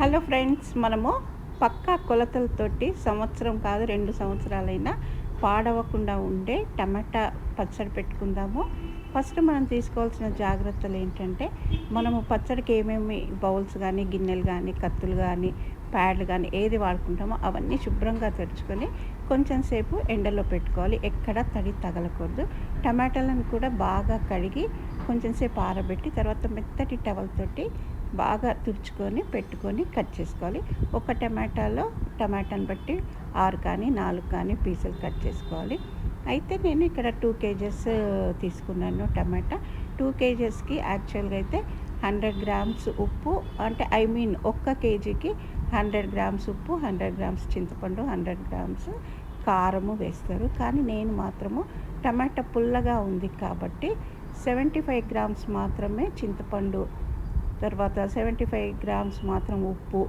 Hello friends మనము పక్కా కొలతలతోటి సంవత్సరం కాదు రెండు సంవత్సరాలైనా పాడవకుండా ఉండే టమాటా పచ్చడి పెట్టుకుందాము. ఫస్ట్ మనం తీసుకోవాల్సిన జాగ్రత్తలు ఏంటంటే మనము పచ్చడికి ఏమేమి బౌల్స్ కానీ గిన్నెలు కానీ కత్తులు కానీ ప్యాడ్లు కానీ ఏది వాడుకుంటామో అవన్నీ శుభ్రంగా తెరుచుకొని కొంచెం సేపు ఎండలో పెట్టుకోవాలి. ఎక్కడ తడి తగలకూడదు. టమాటాలను కూడా బాగా కడిగి కొంచెం సేపు ఆరబెట్టి తర్వాత మెత్తటి టవల్ తోటి బాగా తుడుచుకొని పెట్టుకొని కట్ చేసుకోవాలి. ఒక టమాటాలో టమాటాని బట్టి ఆరు కానీ నాలుగు కానీ పీసులు కట్ చేసుకోవాలి. అయితే నేను ఇక్కడ టూ కేజెస్ తీసుకున్నాను టమాటా. టూ కేజెస్కి యాక్చువల్గా అయితే హండ్రెడ్ గ్రామ్స్ ఉప్పు అంటే ఐ మీన్ ఒక్క కేజీకి హండ్రెడ్ గ్రామ్స్ ఉప్పు హండ్రెడ్ గ్రామ్స్ చింతపండు హండ్రెడ్ గ్రామ్స్ కారము వేస్తారు. కానీ నేను మాత్రము టమాటా పుల్లగా ఉంది కాబట్టి సెవెంటీ ఫైవ్ గ్రామ్స్ మాత్రమే చింతపండు తర్వాత సెవెంటీ ఫైవ్ గ్రామ్స్ మాత్రం ఉప్పు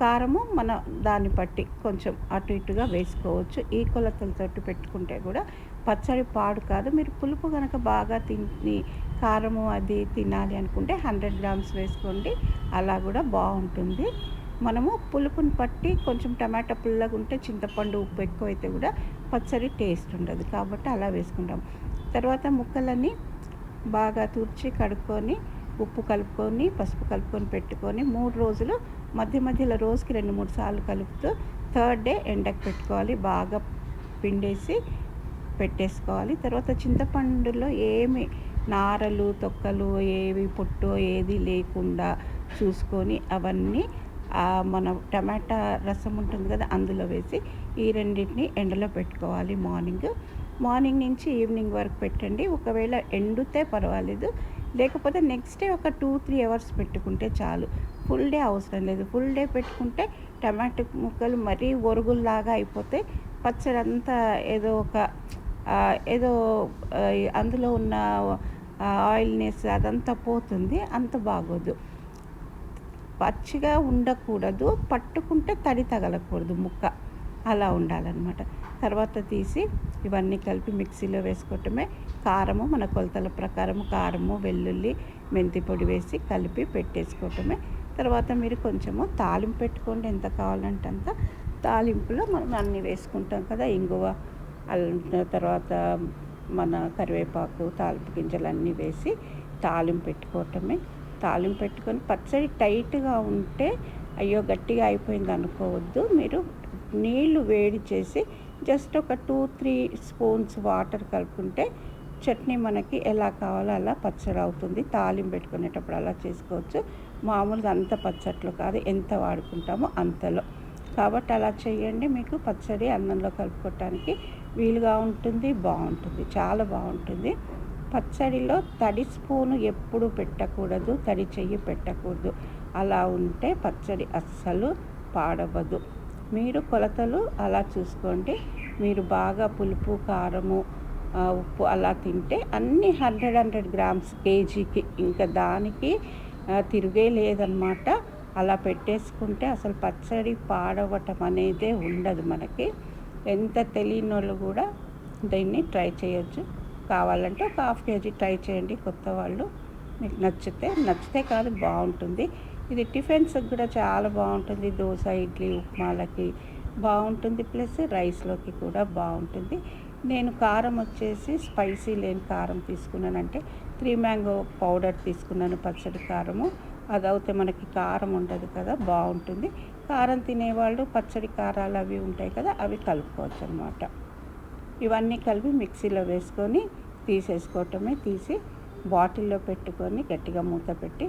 కారము మన దాన్ని బట్టి కొంచెం అటు ఇటుగా వేసుకోవచ్చు. ఈ కొలతలతోటి పెట్టుకుంటే కూడా పచ్చడి పాడు కాదు. మీరు పులుపు కనుక బాగా తిని కారము అది తినాలి అనుకుంటే హండ్రెడ్ గ్రామ్స్ వేసుకోండి. అలా కూడా బాగుంటుంది. మనము పులుపుని పట్టి కొంచెం టమాటా పుల్లగా ఉంటే చింతపండు ఉప్పు ఎక్కువైతే కూడా పచ్చడి టేస్ట్ ఉండదు. కాబట్టి అలా వేసుకుంటాం. తర్వాత ముక్కలన్నీ బాగా తుడిచి కడుక్కొని ఉప్పు కలుపుకొని పసుపు కలుపుకొని పెట్టుకొని మూడు రోజులు మధ్య మధ్యలో రోజుకి రెండు మూడు సార్లు కలుపుతూ థర్డ్ డే ఎండకు పెట్టుకోవాలి. బాగా పిండేసి పెట్టేసుకోవాలి. తర్వాత చింతపండులో ఏమి నారలు తొక్కలు ఏవి పొట్టు ఏది లేకుండా చూసుకొని అవన్నీ మన టమాటా రసం ఉంటుంది కదా అందులో వేసి ఈ రెండింటిని ఎండలో పెట్టుకోవాలి మార్నింగ్. మార్నింగ్ నుంచి ఈవినింగ్ వరకు పెట్టండి. ఒకవేళ ఎండితే పర్వాలేదు. లేకపోతే నెక్స్ట్ డే ఒక టూ త్రీ అవర్స్ పెట్టుకుంటే చాలు. ఫుల్ డే అవసరం లేదు. ఫుల్ డే పెట్టుకుంటే టమాటో ముక్కలు మరీ ఒరుగుల్లాగా అయిపోతే పచ్చడి అంతా ఏదో ఒక ఏదో అందులో ఉన్న ఆయిల్నెస్ అదంతా పోతుంది. అంత బాగోదు. పచ్చిగా ఉండకూడదు. పట్టుకుంటే తడి తగలకూడదు ముక్క. అలా ఉండాలన్నమాట. తర్వాత తీసి ఇవన్నీ కలిపి మిక్సీలో వేసుకోవటమే. కారము మన కొలతల ప్రకారము కారము వెల్లుల్లి మెంతి పొడి వేసి కలిపి పెట్టేసుకోవటమే. తర్వాత మీరు కొంచెము తాలింపు పెట్టుకోండి. ఎంత కావాలంటే అంత. తాలింపులో మనం అన్నీ వేసుకుంటాం కదా. ఇంగువ తర్వాత మన కరివేపాకు తాలింపు గింజలు అన్నీ వేసి తాలింపు పెట్టుకోవటమే. తాలింపు పెట్టుకొని పచ్చడి టైట్గా ఉంటే అయ్యో గట్టిగా అయిపోయింది అనుకోవద్దు. మీరు నీళ్ళు వేడి చేసి జస్ట్ ఒక టూ త్రీ స్పూన్స్ వాటర్ కలుపుకుంటే చట్నీ మనకి ఎలా కావాలో అలా పచ్చడి అవుతుంది. తాలింపు పెట్టుకునేటప్పుడు అలా చేసుకోవచ్చు. మామూలుగా అంత పచ్చట్లు కాదు ఎంత వాడుకుంటామో అంతలో. కాబట్టి అలా చేయండి మీకు పచ్చడి అన్నంలో కలుపుకోవటానికి వీలుగా ఉంటుంది బాగుంటుంది చాలా బాగుంటుంది. పచ్చడిలో తడి స్పూను ఎప్పుడు పెట్టకూడదు తడి చెయ్యి పెట్టకూడదు. అలా ఉంటే పచ్చడి అస్సలు పాడవదు మీరు కొలతలు అలా చూసుకోండి. మీరు బాగా పులుపు కారము ఉప్పు అలా తింటే అన్ని హండ్రెడ్ హండ్రెడ్ గ్రామ్స్ కేజీకి ఇంకా దానికి తిరిగే లేదనమాట అలా పెట్టేసుకుంటే అసలు పచ్చడి పాడవటం అనేదే ఉండదు మనకి. ఎంత తెలియని వాళ్ళు కూడా దీన్ని ట్రై చేయొచ్చు. కావాలంటే ఒక హాఫ్ కేజీ ట్రై చేయండి కొత్త వాళ్ళు. మీకు నచ్చితే నచ్చితే కాదు బాగుంటుంది. ఇది టిఫిన్స్కి కూడా చాలా బాగుంటుంది. దోశ ఇడ్లీ ఉప్మాలకి బాగుంటుంది. ప్లస్ రైస్లోకి కూడా బాగుంటుంది. నేను కారం వచ్చేసి స్పైసీ లేని కారం తీసుకున్నానంటే త్రీ మ్యాంగో పౌడర్ తీసుకున్నాను పచ్చడి కారము. అది అయితే మనకి కారం ఉండదు కదా బాగుంటుంది. కారం తినేవాళ్ళు పచ్చడి కారాలు అవి ఉంటాయి కదా అవి కలుపుకోవచ్చు అనమాట ఇవన్నీ కలిపి మిక్సీలో వేసుకొని తీసేసుకోవటమే తీసి బాటిల్లో పెట్టుకొని గట్టిగా మూత పెట్టి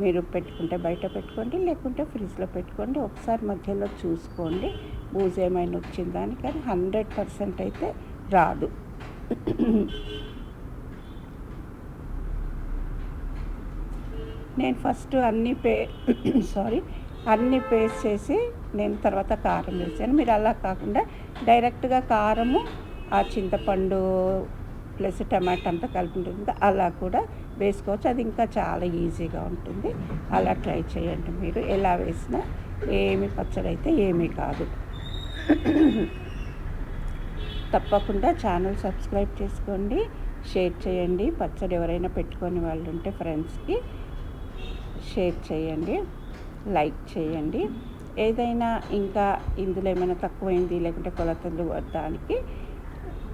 మీరు పెట్టుకుంటే బయట పెట్టుకోండి లేకుంటే ఫ్రిడ్జ్లో పెట్టుకోండి. ఒకసారి మధ్యలో చూసుకోండి. బూజ్ ఏమైనా వచ్చిందని కానీ హండ్రెడ్ పర్సెంట్ అయితే రాదు. నేను ఫస్ట్ అన్నీ పే సారీ అన్నీ పేస్ట్ చేసి నేను తర్వాత కారం వేసాను. మీరు అలా కాకుండా డైరెక్ట్గా కారము ఆ చింతపండు ప్లస్ టమాటా అంతా కలిపి ఉంటుంది అలా కూడా వేసుకోవచ్చు. అది ఇంకా చాలా ఈజీగా ఉంటుంది. అలా ట్రై చేయండి మీరు. ఎలా వేసినా ఏమి పచ్చడి అయితే ఏమీ కాదు. తప్పకుండా ఛానల్ సబ్స్క్రైబ్ చేసుకోండి. షేర్ చేయండి. పచ్చడి ఎవరైనా పెట్టుకొని వాళ్ళు ఉంటే ఫ్రెండ్స్కి షేర్ చేయండి. లైక్ చేయండి. ఏదైనా ఇంకా ఇందులో ఏమైనా తక్కువైంది లేకుంటే కొలతలు దానికి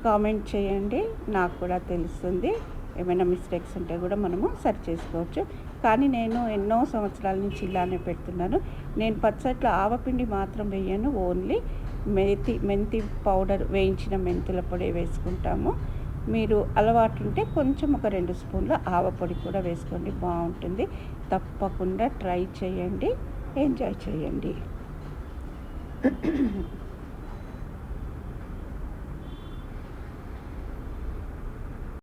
కామెంట్ చేయండి. నాకు కూడా తెలుస్తుంది. ఏమైనా మిస్టేక్స్ ఉంటే కూడా మనము సరి చేసుకోవచ్చు. కానీ నేను ఎన్నో సంవత్సరాల నుంచి ఇలానే పెడుతున్నాను. నేను పచ్చట్లో ఆవపిండి మాత్రం వేయను. ఓన్లీ మెంతి మెంతి పౌడర్ వేయించిన మెంతుల పొడి వేసుకుంటాము. మీరు అలవాటు ఉంటే కొంచెం ఒక రెండు స్పూన్ల ఆవపొడి కూడా వేసుకోండి. బాగుంటుంది. తప్పకుండా ట్రై చేయండి. ఎంజాయ్ చేయండి.